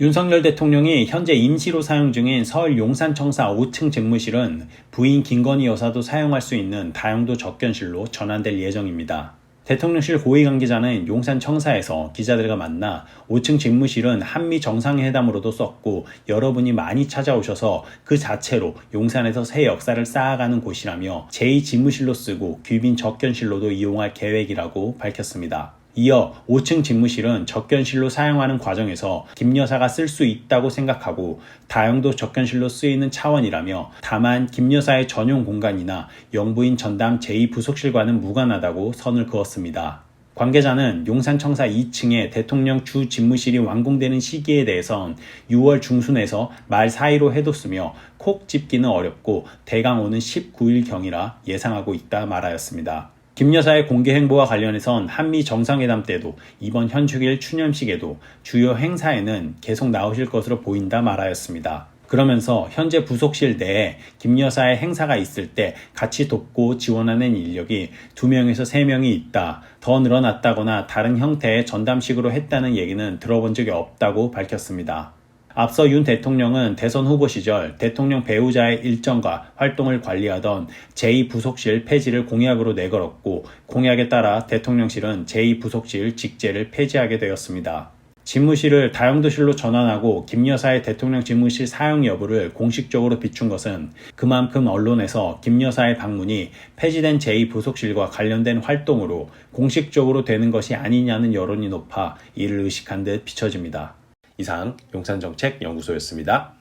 윤석열 대통령이 현재 임시로 사용 중인 서울 용산청사 5층 집무실은 부인 김건희 여사도 사용할 수 있는 다용도 접견실로 전환될 예정입니다. 대통령실 고위 관계자는 용산 청사에서 기자들과 만나 5층 집무실은 한미 정상회담으로도 썼고 여러분이 많이 찾아오셔서 그 자체로 용산에서 새 역사를 쌓아가는 곳이라며 제2 집무실로 쓰고 귀빈 접견실로도 이용할 계획이라고 밝혔습니다. 이어 5층 집무실은 접견실로 사용하는 과정에서 김 여사가 쓸 수 있다고 생각하고 다용도 접견실로 쓰이는 차원이라며 다만 김 여사의 전용 공간이나 영부인 전담 제2부속실과는 무관하다고 선을 그었습니다. 관계자는 용산청사 2층에 대통령 주 집무실이 완공되는 시기에 대해선 6월 중순에서 말 사이로 해뒀으며 콕 집기는 어렵고 대강 오는 19일경이라 예상하고 있다 말하였습니다. 김 여사의 공개 행보와 관련해선 한미 정상회담 때도 이번 현충일 추념식에도 주요 행사에는 계속 나오실 것으로 보인다 말하였습니다. 그러면서 현재 부속실 내에 김 여사의 행사가 있을 때 같이 돕고 지원하는 인력이 2명에서 3명이 있다. 더 늘어났다거나 다른 형태의 전담식으로 했다는 얘기는 들어본 적이 없다고 밝혔습니다. 앞서 윤 대통령은 대선 후보 시절 대통령 배우자의 일정과 활동을 관리하던 제2부속실 폐지를 공약으로 내걸었고 공약에 따라 대통령실은 제2부속실 직제를 폐지하게 되었습니다. 집무실을 다용도실로 전환하고 김 여사의 대통령 집무실 사용 여부를 공식적으로 비춘 것은 그만큼 언론에서 김 여사의 방문이 폐지된 제2부속실과 관련된 활동으로 공식적으로 되는 것이 아니냐는 여론이 높아 이를 의식한 듯 비춰집니다. 이상 용산정책연구소였습니다.